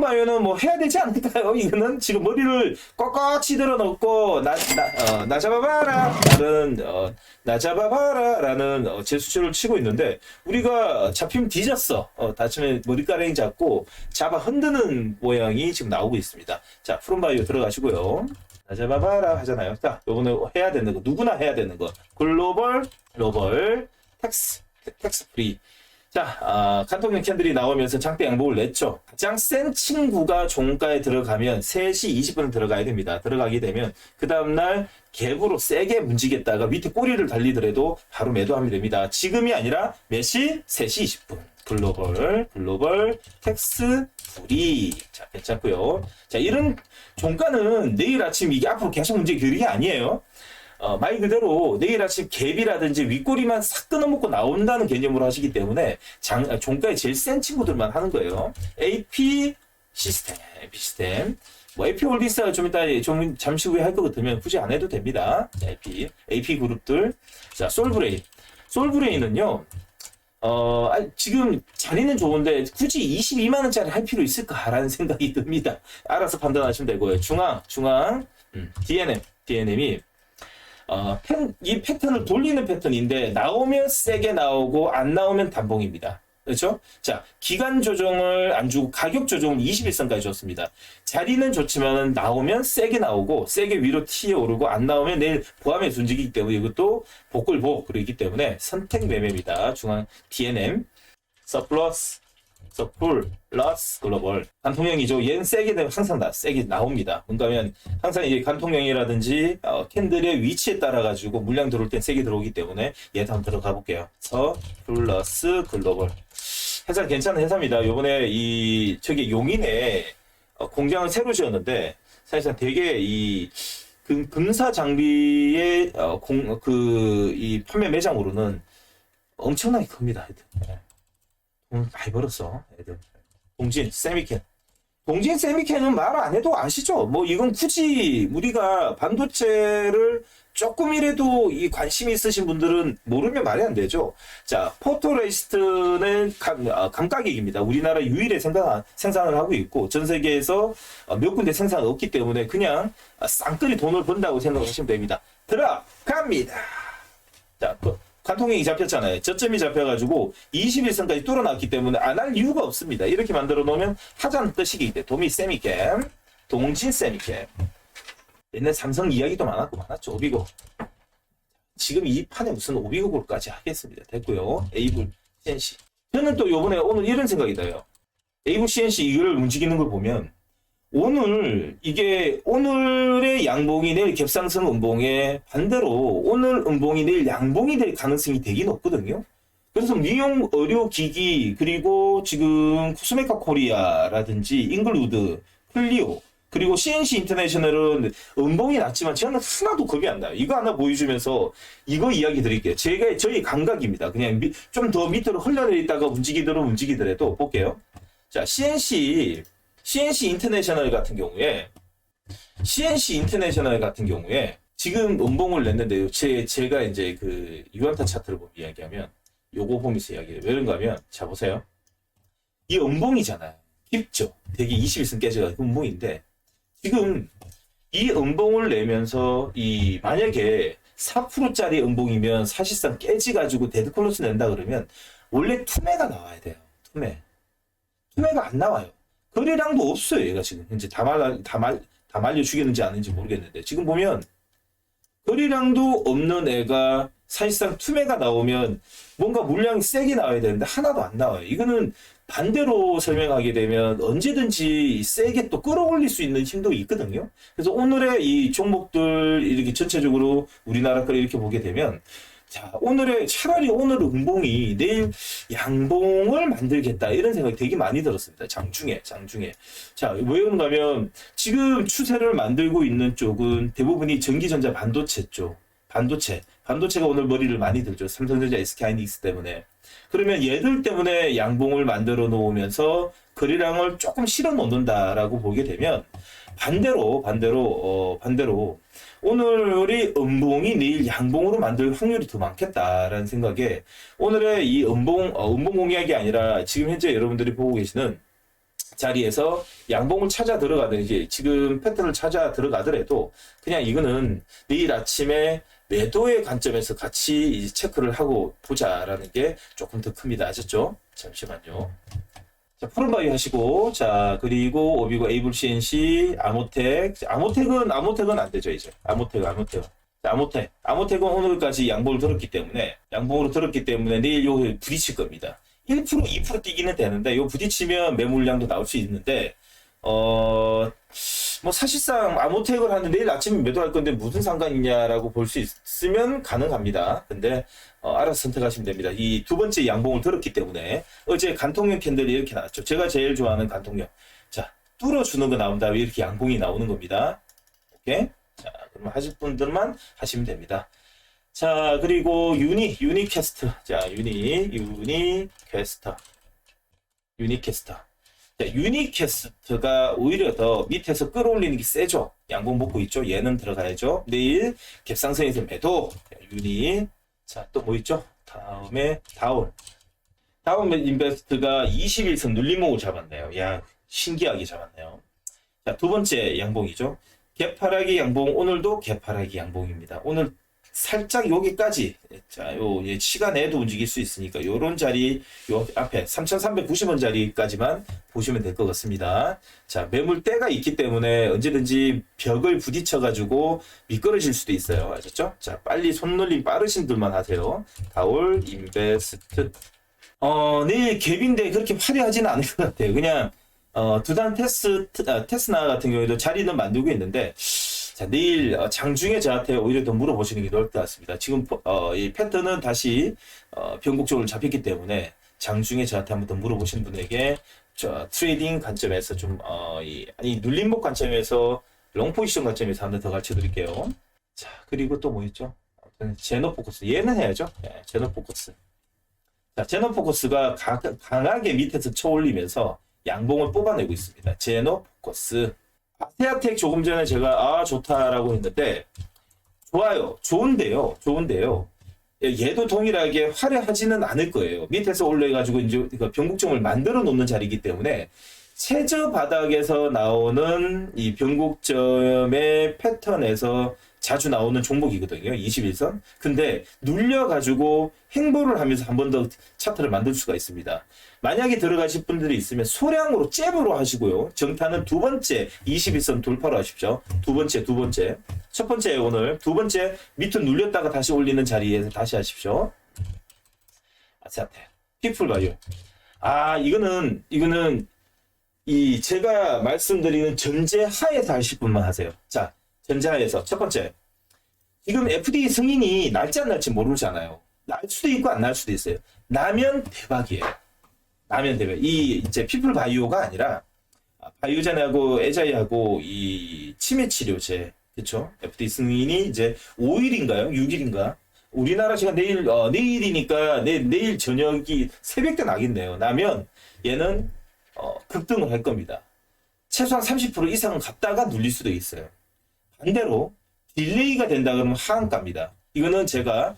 프롬바이오는 뭐 해야 되지 않을까요? 이거는 지금 머리를 꽉꽉 치들어 넣고 나, 나, 어, 나 잡아봐라. 라는 어, 나 잡아봐라. 라는 어, 제스처를 치고 있는데 우리가 잡히면 뒤졌어. 어, 다치면 머리카락이 잡고 잡아 흔드는 모양이 지금 나오고 있습니다. 자 프롬바이오 들어가시고요. 나 잡아봐라 하잖아요. 자 요거는 해야 되는 거. 누구나 해야 되는 거. 글로벌 글로벌 텍스 텍스 프리 자, 아, 칸통형 캔들이 나오면서 장대 양복을 냈죠. 가장 센 친구가 종가에 들어가면 3시 20분에 들어가야 됩니다. 들어가게 되면 그 다음날 갭으로 세게 문지겠다가 밑에 꼬리를 달리더라도 바로 매도하면 됩니다. 지금이 아니라 몇 시? 3시 20분. 글로벌, 글로벌, 텍스, 프리. 자, 괜찮고요. 자, 이런 종가는 내일 아침 이게 앞으로 계속 문제 되는 게 아니에요. 어, 말 그대로 내일 아침 갭이라든지 윗꼬리만 싹 끊어먹고 나온다는 개념으로 하시기 때문에 장, 아, 종가에 제일 센 친구들만 하는 거예요. AP 시스템, AP 시스템. 뭐 AP 홀딩스가 좀 이따 좀 잠시 후에 할것 같으면 굳이 안 해도 됩니다. AP, AP 그룹들. 자, 솔브레인. 솔브레인은요, 어, 아, 지금 자리는 좋은데 굳이 22만 원짜리 할 필요 있을까라는 생각이 듭니다. 알아서 판단하시면 되고요. 중앙, 중앙, 음, DNM, DNM이 어, 팬, 이 패턴을 돌리는 패턴인데 나오면 세게 나오고 안 나오면 단봉입니다. 그렇죠? 자, 기간 조정을 안 주고 가격 조정은 21선까지 줬습니다. 자리는 좋지만 나오면 세게 나오고 세게 위로 튀어 오르고 안 나오면 내일 보함에 순직이기 때문에 이것도 복글복 그러기 때문에 선택 매매입니다. 중앙 DNM 서플러스 서풀 러스 글로벌 간통형이죠. 얘는 세게 되면 항상 다 세게 나옵니다. 하면 항상 이제 간통형이라든지 어, 캔들의 위치에 따라 가지고 물량 들어올 땐 세게 들어오기 때문에 얘도 한번 들어가 볼게요. 서 플러스 글로벌 회사 괜찮은 회사입니다. 요번에 이 저기 용인에 어, 공장을 새로 지었는데 사실상 되게 이 금, 금사 장비의 어, 공, 그, 이 판매 매장으로는 엄청나게 큽니다. 하여튼. 네. 돈 많이 벌었어, 애들. 동진, 세미캔. 동진 세미캔은 말 안 해도 아시죠? 뭐 이건 굳이 우리가 반도체를 조금이라도 이 관심이 있으신 분들은 모르면 말이 안 되죠. 자, 포토레이스트는 감, 아, 감가격입니다. 우리나라 유일의 생산, 생산을 하고 있고 전 세계에서 어, 몇 군데 생산이 없기 때문에 그냥 아, 쌍끌이 돈을 번다고 생각하시면 됩니다. 들어갑니다. 자, 그, 관통형이 잡혔잖아요. 저점이 잡혀가지고 21선까지 뚫어놨기 때문에 안 할 이유가 없습니다. 이렇게 만들어 놓으면 하자는 뜻이기 때문에 도미 세미캠, 동진 세미캠. 옛날 삼성 이야기도 많았고 많았죠. 오비고. 지금 이 판에 무슨 오비고골까지 하겠습니다. 됐고요. 에이블 CNC. 저는 또 요번에 오늘 이런 생각이 나요. 에이블 CNC 이거를 움직이는 걸 보면 오늘 이게 오늘의 양봉이 내일 갭상승 음봉에 반대로 오늘 음봉이 내일 양봉이 될 가능성이 되게 높거든요. 그래서 미용 의료기기 그리고 지금 코스메카 코리아라든지 잉글우드, 클리오 그리고 CNC 인터내셔널은 음봉이 낮지만 저는 하나도 겁이 안 나요. 이거 하나 보여주면서 이거 이야기 드릴게요. 제가 저희 감각입니다. 그냥 좀 더 밑으로 흘러내리다가 움직이더라도 움직이더라도 볼게요. 자, CNC CNC 인터내셔널 같은 경우에 CNC 인터내셔널 같은 경우에 지금 음봉을 냈는데요. 제 제가 이제 그 유한타 차트를 보면 이야기하면 요거 보면서 이야기해요. 왜 그런가 하면 자 보세요. 이 음봉이잖아요. 깊죠. 되게 21승 깨져가지고 음봉인데 지금 이 음봉을 내면서 이 만약에 4%짜리 음봉이면 사실상 깨지가지고 데드클로스 낸다 그러면 원래 투매가 나와야 돼요. 투매. 투매가 안 나와요. 거래량도 없어요. 얘가 지금 현재 다 말라 다 말 다 말려 죽였는지 아닌지 모르겠는데 지금 보면 거래량도 없는 애가 사실상 투매가 나오면 뭔가 물량이 세게 나와야 되는데 하나도 안 나와요. 이거는 반대로 설명하게 되면 언제든지 세게 또 끌어올릴 수 있는 힘도 있거든요. 그래서 오늘의 이 종목들 이렇게 전체적으로 우리나라 걸 이렇게 보게 되면 자, 오늘의 차라리 오늘 음봉이 내일 양봉을 만들겠다 이런 생각이 되게 많이 들었습니다. 장중에, 장중에. 자, 왜 그런가 하면 지금 추세를 만들고 있는 쪽은 대부분이 전기전자 반도체 쪽, 반도체. 반도체가 오늘 머리를 많이 들죠. 삼성전자, SK하이닉스 때문에. 그러면 얘들 때문에 양봉을 만들어 놓으면서 거래량을 조금 실어 놓는다라고 보게 되면 반대로 반대로 어 반대로 오늘이 음봉이 내일 양봉으로 만들 확률이 더 많겠다라는 생각에 오늘의 이 음봉 어, 음봉 공약이 아니라 지금 현재 여러분들이 보고 계시는 자리에서 양봉을 찾아 들어가든지 지금 패턴을 찾아 들어가더라도 그냥 이거는 내일 아침에 매도의 관점에서 같이 체크를 하고 보자라는 게 조금 더 큽니다. 아셨죠? 잠시만요. 자, 푸른바위 하시고, 자, 그리고 오비고 에이블 CNC, 아모텍. 아모텍은, 아모텍은 안 되죠, 이제. 아모텍, 아모텍. 자, 아모텍. 아모텍은 오늘까지 양봉을 들었기 때문에, 양봉으로 들었기 때문에 내일 요 부딪힐 겁니다. 1%, 2% 뛰기는 되는데, 요 부딪히면 매물량도 나올 수 있는데, 어, 뭐 사실상 아모텍을 하는데 내일 아침에 매도할 건데 무슨 상관이냐라고 볼 수 있으면 가능합니다. 근데 어, 알아서 선택하시면 됩니다. 이 두 번째 양봉을 들었기 때문에 어제 간통형 캔들이 이렇게 나왔죠. 제가 제일 좋아하는 간통형. 자, 뚫어주는 거 나온 다음에 이렇게 양봉이 나오는 겁니다. 오케이? 자, 그러면 하실 분들만 하시면 됩니다. 자, 그리고 유니, 유니 캐스트. 자, 유니, 유니 캐스터. 유니 캐스터. 자, 유니캐스트가 오히려 더 밑에서 끌어올리는 게 세죠. 양봉 먹고 있죠. 얘는 들어가야죠. 내일 갭상승에서 매도. 자, 유니. 자, 또 뭐 있죠? 다음에 다운. 다운 인베스트가 21선 눌림목을 잡았네요. 야, 신기하게 잡았네요. 자, 두 번째 양봉이죠. 개파라기 양봉, 오늘도 개파라기 양봉입니다. 오늘 살짝 여기까지, 자, 요, 예, 시간에도 움직일 수 있으니까, 요런 자리, 요 앞에 3,390원 자리까지만 보시면 될 것 같습니다. 자, 매물대가 있기 때문에 언제든지 벽을 부딪혀 가지고 미끄러질 수도 있어요. 아셨죠? 자, 빨리 손놀림 빠르신 분만 하세요. 다올 인베스트. 어, 내일 갭인데 그렇게 화려하지는 않을 것 같아요. 그냥, 어, 두단 테스, 아, 테스나 같은 경우에도 자리는 만들고 있는데, 자, 내일 어, 장중에 저한테 오히려 더 물어보시는 게 나을 것 같습니다. 지금 어, 이 패턴은 다시 어, 변곡적으로 잡혔기 때문에 장중에 저한테 한번 더 물어보시는 분에게 저 트레이딩 관점에서 좀 어, 이, 아니 눌림목 관점에서 롱 포지션 관점에서 한 번 더 가르쳐 드릴게요. 자, 그리고 또 뭐 있죠? 제노 포커스. 얘는 해야죠. 예, 제노 포커스. 자, 제노 포커스가 가, 강하게 밑에서 쳐올리면서 양봉을 뽑아내고 있습니다. 제노 포커스. 아세아텍 조금 전에 제가 아 좋다라고 했는데 좋아요. 좋은데요. 좋은데요. 예, 얘도 동일하게 화려하지는 않을 거예요. 밑에서 올려가지고 이제 그 변곡점을 만들어 놓는 자리이기 때문에 최저 바닥에서 나오는 이 변곡점의 패턴에서 자주 나오는 종목이거든요 21선 근데 눌려가지고 행보를 하면서 한 번 더 차트를 만들 수가 있습니다 만약에 들어가실 분들이 있으면 소량으로 잽으로 하시고요. 정타는 두 번째 21선 돌파로 하십시오. 두 번째, 두 번째. 첫 번째 오늘 두 번째 밑으로 눌렸다가 다시 올리는 자리에서 다시 하십시오. 아세아테. 피플 바이오. 아, 이거는, 이거는 이 제가 말씀드리는 전제 하에서 하실 분만 하세요. 자, 전제 하에서 첫 번째. 지금 FDA 승인이 날지 안 날지 모르잖아요. 날 수도 있고 안 날 수도 있어요. 나면 대박이에요. 나면 대박. 이 이제 피플 바이오가 아니라 아, 바이오젠하고 에자이하고 이 치매 치료제 그쵸? FDA 승인이 이제 5일인가요? 6일인가? 우리나라 시간 내일 어, 내일이니까 내, 내일 저녁이 새벽 때 나겠네요. 나면 얘는 어, 급등을 할 겁니다. 최소한 30% 이상은 갔다가 눌릴 수도 있어요. 반대로 딜레이가 된다 그러면 하한가입니다. 이거는 제가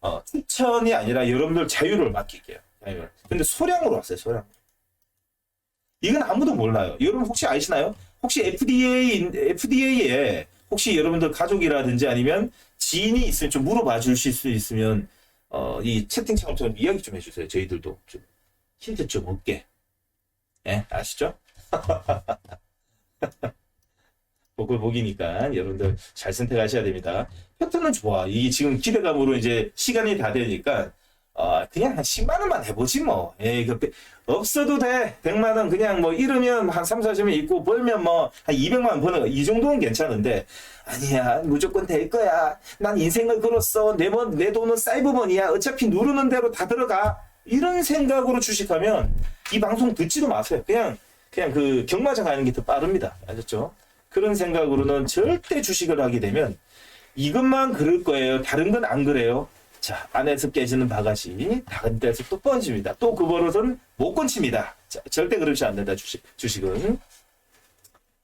어, 추천이 아니라 여러분들 자유를 맡길게요. 자유를. 근데 소량으로 왔어요. 소량. 이건 아무도 몰라요. 여러분 혹시 아시나요? 혹시 FDA FDA에 혹시 여러분들 가족이라든지 아니면 지인이 있으면 좀 물어봐 주실 수 있으면 어, 이 채팅창을 좀 이야기 좀 해주세요. 저희들도 좀 힌트 좀 얻게. 예, 아시죠? 복이니까 여러분들 잘 선택하셔야 됩니다. 패턴은 좋아. 이게 지금 기대감으로 이제 시간이 다 되니까 어, 그냥 한 10만 원만 해보지 뭐. 에이, 그, 빼- 없어도 돼. 100만 원 그냥 뭐 잃으면 한 3, 4점에 있고 벌면 뭐 한 200만 원 버는 거. 이 정도는 괜찮은데 아니야 무조건 될 거야. 난 인생을 걸었어. 내, 번, 내 돈은 사이버머니야. 어차피 누르는 대로 다 들어가. 이런 생각으로 주식하면 이 방송 듣지도 마세요. 그냥 그냥 그 경마장 가는 게 더 빠릅니다. 아셨죠? 그런 생각으로는 절대 주식을 하게 되면 이것만 그럴 거예요. 다른 건 안 그래요. 자, 안에서 깨지는 바가지, 다른 데서 또 뻗집니다. 또 그 버릇은 못 건칩니다. 자, 절대 그러지 않는다, 주식, 주식은.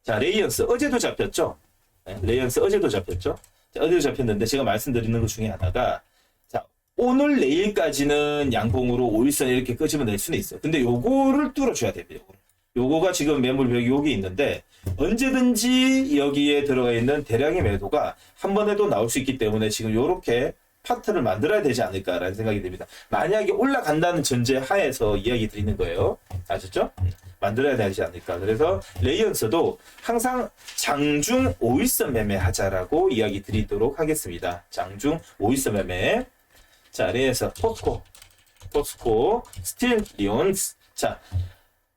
자, 레이언스. 어제도 잡혔죠? 네, 레이언스 어제도 잡혔죠? 자, 어제도 잡혔는데 제가 말씀드리는 것 중에 하나가, 자, 오늘 내일까지는 양봉으로 5일선 이렇게 끄집어낼 수는 있어요. 근데 요거를 뚫어줘야 됩니다. 요거를. 요거가 지금 매물벽이 여기 있는데 언제든지 여기에 들어가 있는 대량의 매도가 한 번에도 나올 수 있기 때문에 지금 요렇게 파트를 만들어야 되지 않을까라는 생각이 듭니다. 만약에 올라간다는 전제 하에서 이야기 드리는 거예요. 아셨죠? 만들어야 되지 않을까. 그래서 레이언스도 항상 장중 5일선 매매하자라고 이야기 드리도록 하겠습니다. 장중 5일선 매매. 자, 레이언스 포스코, 포스코, 스틸, 리온스. 자,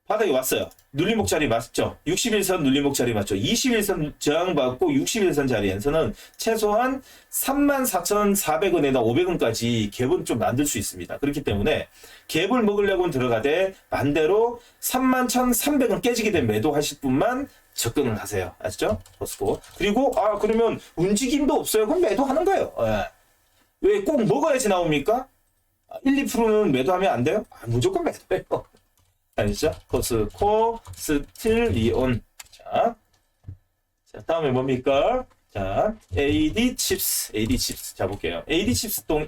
바닥에 왔어요. 눌림목 자리 맞죠? 61선 눌림목 자리 맞죠? 21선 저항받고 61선 자리에서는 최소한 34,400원에다 500원까지 갭은 좀 만들 수 있습니다. 그렇기 때문에 갭을 먹으려고는 들어가되 반대로 31,300원 깨지게 된 매도 하실 분만 접근을 하세요. 아시죠? 포스코. 그리고 아 그러면 움직임도 없어요. 그럼 매도하는 거예요. 예. 왜꼭 먹어야지 나옵니까? 1, 2%는 매도하면 안 돼요? 아, 무조건 매도해요. 아시죠? 포스코, 스틸, 리온. 자, 자 다음에 뭡니까? 자, AD 칩스, AD 칩스 잡을게요. AD 칩스 동,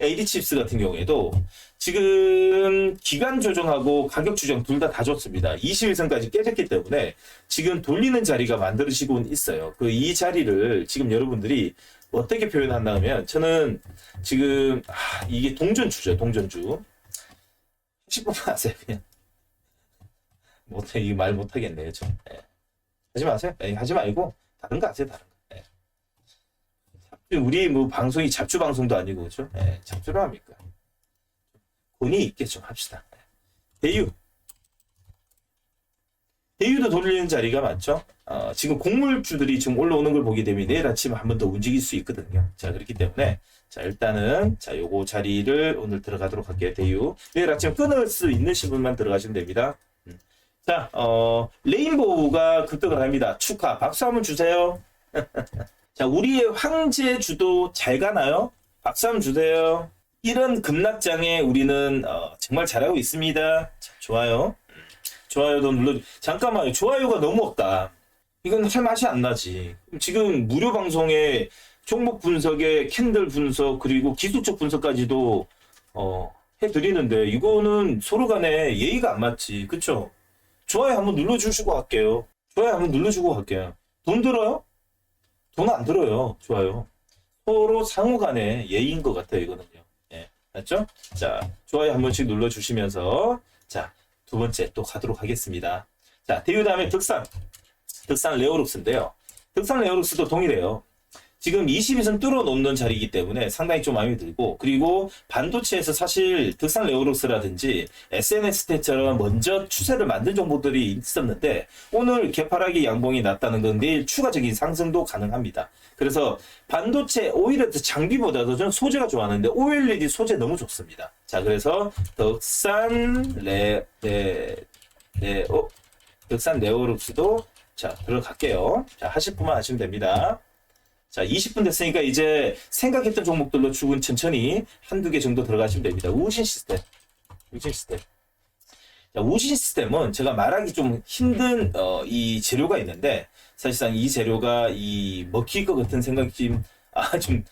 AD 칩스 같은 경우에도 지금 기간 조정하고 가격 조정 둘 다 다 좋습니다. 21선까지 깨졌기 때문에 지금 돌리는 자리가 만들어지고 있어요. 그 이 자리를 지금 여러분들이 어떻게 표현한다면 저는 지금 아, 이게 동전주죠, 동전주. 10분만 하세요, 그냥. 못해, 이거 말 못하겠네요, 좀. 예. 하지 마세요. 예, 하지 말고 다른 거 하세요, 다른 거. 예. 우리 뭐 방송이 잡주 방송도 아니고 그죠? 예, 잡주로 합니까? 본의 있게 좀 합시다. 예. 대유. 대유도 돌리는 자리가 많죠. 어, 지금 곡물주들이 지금 올라오는 걸 보게 되면 내일 아침에 한 번 더 움직일 수 있거든요. 자, 그렇기 때문에 자, 일단은 자, 요거 자리를 오늘 들어가도록 할게요. 대유. 내일 아침 끊을 수 있는 신분만 들어가시면 됩니다. 음. 자, 어, 레인보우가 급등을 합니다. 축하. 박수 한번 주세요. 자, 우리의 황제 주도 잘 가나요? 박수 한번 주세요. 이런 급락장에 우리는 어, 정말 잘하고 있습니다. 자, 좋아요. 음, 좋아요도 눌러. 잠깐만요. 좋아요가 너무 없다. 이건 할 맛이 안 나지. 지금 무료 방송에 종목 분석에 캔들 분석 그리고 기술적 분석까지도 어, 해드리는데 이거는 서로 간에 예의가 안 맞지. 그쵸? 좋아요 한번 눌러주시고 갈게요. 좋아요 한번 눌러주고 갈게요. 돈 들어요? 돈 안 들어요. 좋아요. 서로 상호 간에 예의인 것 같아요, 이거는요. 예. 맞죠? 자, 좋아요 한 번씩 눌러주시면서, 자, 두 번째 또 가도록 하겠습니다. 자, 대유 다음에 득산. 득산 레오룩스인데요. 득산 레오룩스도 동일해요. 지금 22선 뚫어 놓는 자리이기 때문에 상당히 좀 마음에 들고 그리고 반도체에서 사실 득산 레오룩스라든지 SNS 때처럼 먼저 추세를 만든 정보들이 있었는데 오늘 개파락이 양봉이 났다는 건 내일 추가적인 상승도 가능합니다. 그래서 반도체 오히려 더 장비보다도 저는 소재가 좋아하는데 OLED 소재 너무 좋습니다. 자 그래서 덕산 레, 레, 레, 어, 덕산 레오룩스도 자 들어갈게요. 자 하실 분만 하시면 됩니다. 자, 20분 됐으니까 이제 생각했던 종목들로 죽은 천천히 한두 개 정도 들어가시면 됩니다. 우신 시스템. 우신 시스템. 자, 우신 시스템은 제가 말하기 좀 힘든, 어, 이 재료가 있는데, 사실상 이 재료가 이 먹힐 것 같은 생각이 좀, 아, 좀,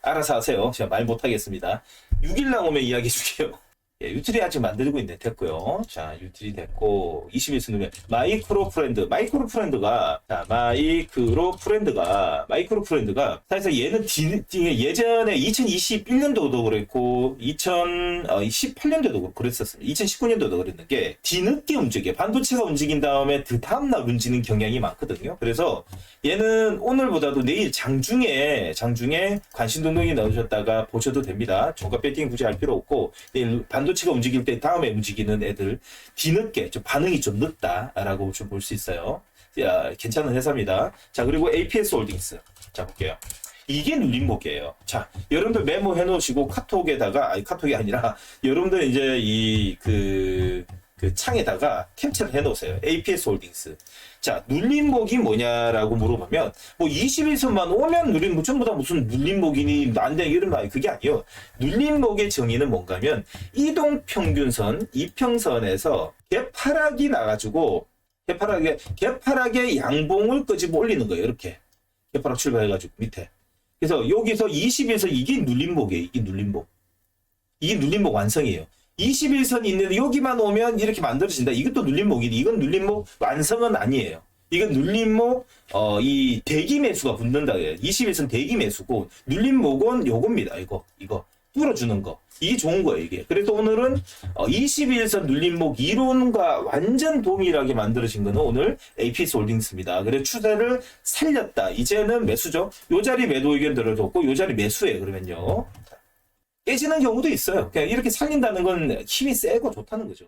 알아서 하세요. 제가 말 못하겠습니다. 6일 남으면 이야기해 줄게요. 예, 유틸이 아직 만들고 있는데 됐고요. 자, 유틸이 됐고 21수 누르면 마이크로 프렌드. 마이크로 프렌드가 자, 마이크로 프렌드가 마이크로 프렌드가 사실상 얘는 뒤, 뒤에 예전에 2021년도도 그랬고 2018년도도 그랬었습니다. 2019년도도 그랬는 게 뒤늦게 움직여. 반도체가 움직인 다음에 그 다음 날 움직이는 경향이 많거든요. 그래서 얘는 오늘보다도 내일 장중에 장중에 관심 동동이 넣으셨다가 보셔도 됩니다. 종가 배팅 굳이 할 필요 없고 내일 반도 체가 움직일 때 다음에 움직이는 애들 뒤늦게 좀 반응이 좀 늦다라고 좀 볼 수 있어요. 야, 괜찮은 회사입니다. 자 그리고 APS 홀딩스 자 볼게요. 이게 눌림목이에요. 자, 여러분들 메모해 놓으시고 카톡에다가, 아니, 카톡이 아니라, 여러분들 이제 이, 그, 그 창에다가 캡처를 해 놓으세요. APS 홀딩스. 자, 눌림목이 뭐냐라고 물어보면, 뭐 21선만 오면 눌림목, 전부 다 무슨 눌림목이니, 안 돼, 이런 말, 그게 아니에요. 눌림목의 정의는 뭔가면, 이동평균선, 이평선에서 개파락이 나가지고, 개파락에, 개파락의 양봉을 끄집어 올리는 거예요. 이렇게. 개파락 출발해가지고, 밑에. 그래서 여기서 20에서 이게 눌림목이에요. 이게 눌림목. 이게 눌림목 완성이에요. 21선이 있는데 여기만 오면 이렇게 만들어진다. 이것도 눌림목이지. 이건 눌림목 완성은 아니에요. 이건 눌림목 어, 이 대기 매수가 붙는다. 21선 대기 매수고 눌림목은 요겁니다. 이거 이거 뚫어주는 거. 이게 좋은 거예요, 이게. 그래서 오늘은 어, 21선 눌림목 이론과 완전 동일하게 만들어진 거는 오늘 APS 홀딩스입니다. 그래서 추세를 살렸다. 이제는 매수죠. 요 자리 매도 의견 들어줬고 요 자리 매수예요. 그러면요. 깨지는 경우도 있어요. 그냥 이렇게 살린다는 건 힘이 세고 좋다는 거죠.